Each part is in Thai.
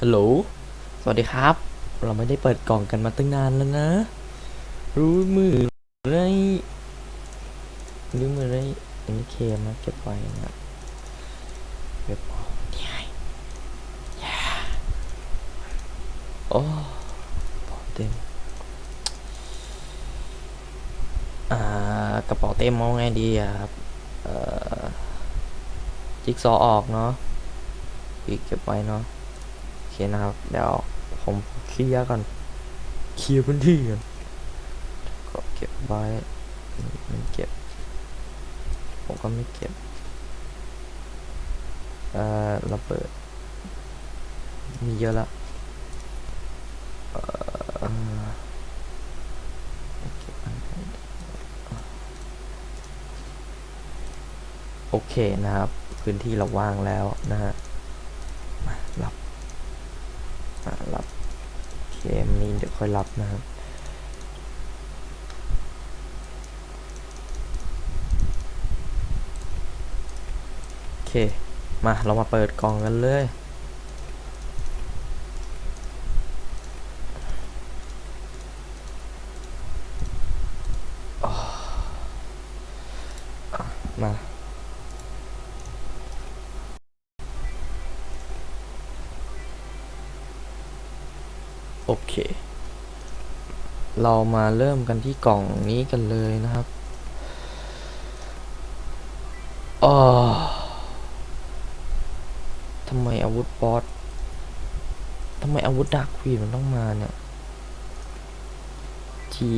ฮัลโหล สวัสดีครับ เราไม่ได้เปิดกล่องกันมาตั้งนานแล้วนะ รู้มือไรรู้มือไรอันนี้เคมนะเก็บไว้นะเก็บเอานี่ไงย่าโอ้กระเป๋เต็ม อ่ากระเป๋าเต็มมองไงดีอะครับ เอ่อ จิ๊กซอว์ออกเนาะอีกเก็บไว้เนาะ เคนะครับ เดี๋ยวผมเคลียร์ก่อนเคลียร์พื้นที่ก่อนก็เก็บไว้ไม่เก็บ ผมก็ไม่เก็บ เอ่อระเบิด มีเยอะละเอ่อเก็บอันไหนดีโอเคนะครับ พื้นที่เราว่างแล้วนะฮะมารับมา รับเคมนี้เดี๋ยวค่อยรับนะครับโอเค มาเรามาเปิดกล่องกันเลยมา โอเค เรามาเริ่มกันที่กล่องนี้กันเลยนะครับอ๋อทำไมอาวุธบอสทำไมอาวุธดาร์คควีนมันต้องมาเนี่ย จี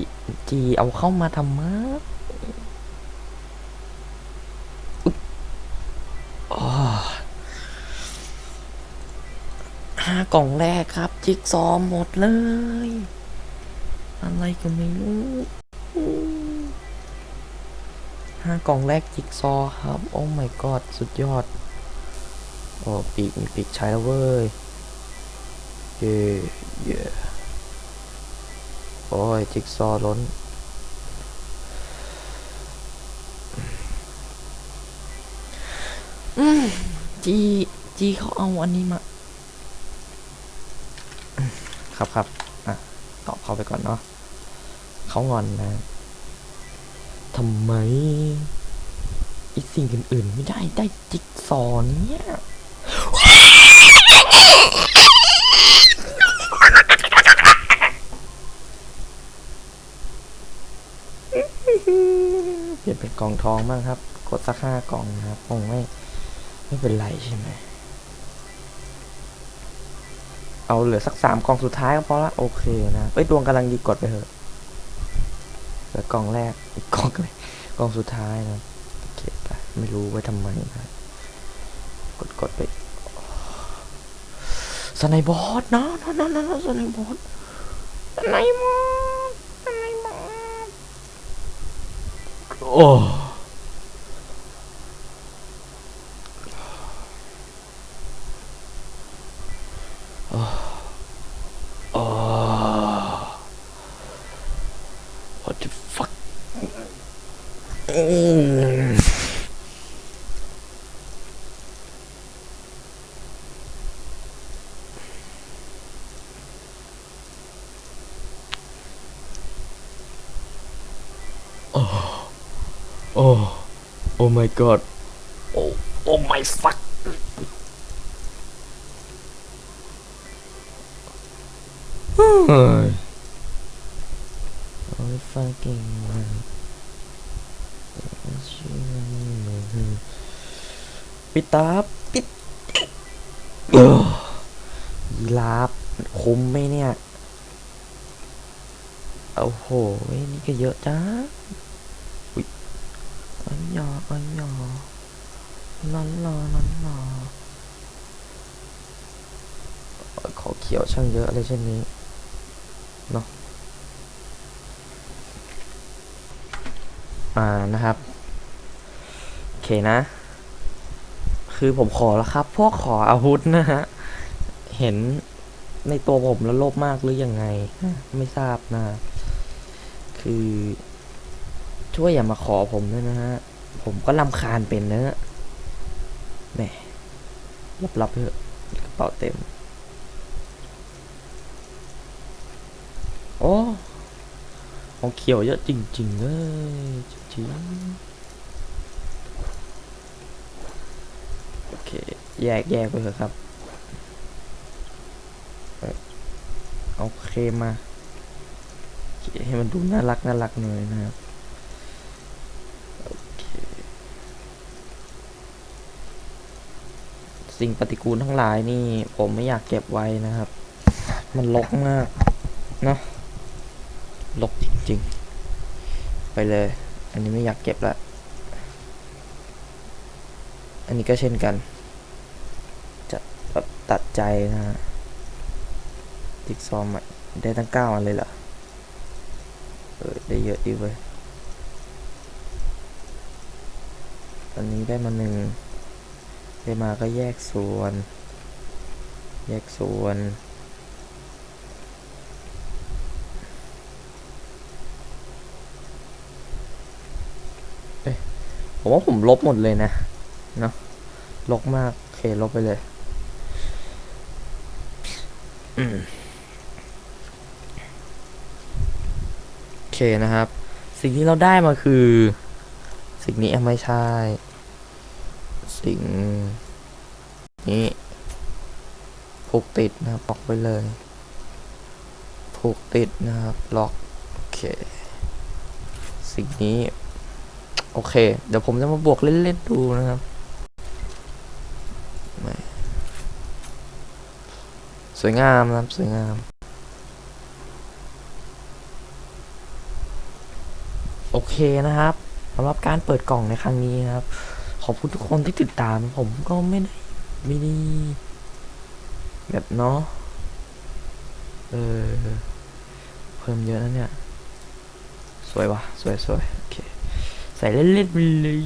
จี เอาเข้ามาทำไมอุ๊ยอ๋อห้ากล่องแรกครับ จิ๊กซอว์หมดเลย อะไรก็ไม่รู้ห้ากล่องแรกจิ๊กซอว์ครับ โอ้ my god สุดยอด โอ้ ปีกมีปีกใช้แล้วเว้ย เย่เย่โอ้ย จิ๊กซอล้นอืมจีจีเขาเอาอันนี้มา ครับครับอะตอบเขาไปก่อนเนาะเขางอนนะทำไมอีสิ่งอื่นๆ ไม่ได้ได้จิ๊กซอว์เนี่ยเปลี่ยนเป็นกล่องทองบ้างครับ กดสักห้ากล่องนะครับคงไม่ไม่เป็นไรใช่ไหม เอาเหลือสักสามกล่องสุดท้ายก็พอละโอเคนะเอ้ยดวงกำลังดีกดไปเถอะเหลือกล่องแรกอีกกล่องเลยกล่องสุดท้ายนะโอเคไปไม่รู้ไว้ทำไมนะกดกดไปสไนบอสนะนะนะนะนะสไนบอสสไนบอสสไนบอสโอ้ What the fuck อืมโอ้โอ้โอ้ my god โอ้โอ้ my fuck เฮ้ยโอ้ย fucking man ปิดตาปิดยีราฟคุ้มไหมเนี่ยโอ้โหนี่ก็เยอะจ้าอุ้ยอันยออันยอนันรอนันรอขอเขียวช่างเยอะเลยเช่นนี้เนาะ อ่านะครับโอเคนะ คือผมขอแล้วครับ พวกขออาวุธนะฮะเห็นในตัวผมแล้วโลภมากหรืออยังไง ไม่ทราบนะ คือช่วยอย่ามาขอผมด้วยนะฮะ ผมก็ลำคาญเป็นนะแหมรับรับเถอะกระเป๋าเต็ม โอ้ ของเขียวเยอะจริงๆเลยจริงๆโอเค แยกแยกไปเถอะครับ เอ่อเอาเคมาให้มันดูน่ารักน่ารักหน่อยนะครับโอเคสิ่งปฏิกูลทั้งหลายนี่ผมไม่อยากเก็บไว้นะครับ มันรกมากเนาะรกจ จริง ไปเลย อันนี้ไม่อยากเก็บละ อันนี้ก็เช่นกัน จะแบบตัดใจนะฮะจิ๊กซอว์ใหม่ได้ตั้งเก้าอันเลยเหรอ เออ ได้เยอะดีเว้ยอันนี้ได้มาหนึ่งได้มาก็แยกส่วน แยกส่วน ผมว่าผมลบหมดเลยนะเนาะลบมากโอเคลบไปเลยโอเคนะครับ สิ่งที่เราได้มาคือ สิ่งนี้ไม่ใช่ สิ่งนี้ผูกติดนะครับล็อกไว้เลยผูกติดนะครับล็อกโอเค สิ่งนี้ โอเค เดี๋ยวผมจะมาบวกเล่นๆดูนะครับสวยงามนะครับสวยงาม โอเคนะครับสำหรับการเปิดกล่องในครั้งนี้นะครับ ขอบคุณทุกคนที่ติดตาม ผมก็ไม่ได้ไม่ได้แบบเนาะเออเพิ่มเยอะนะเนี่ย สวยวะสวยสวยโอเค ใส่เล่นๆไปเลย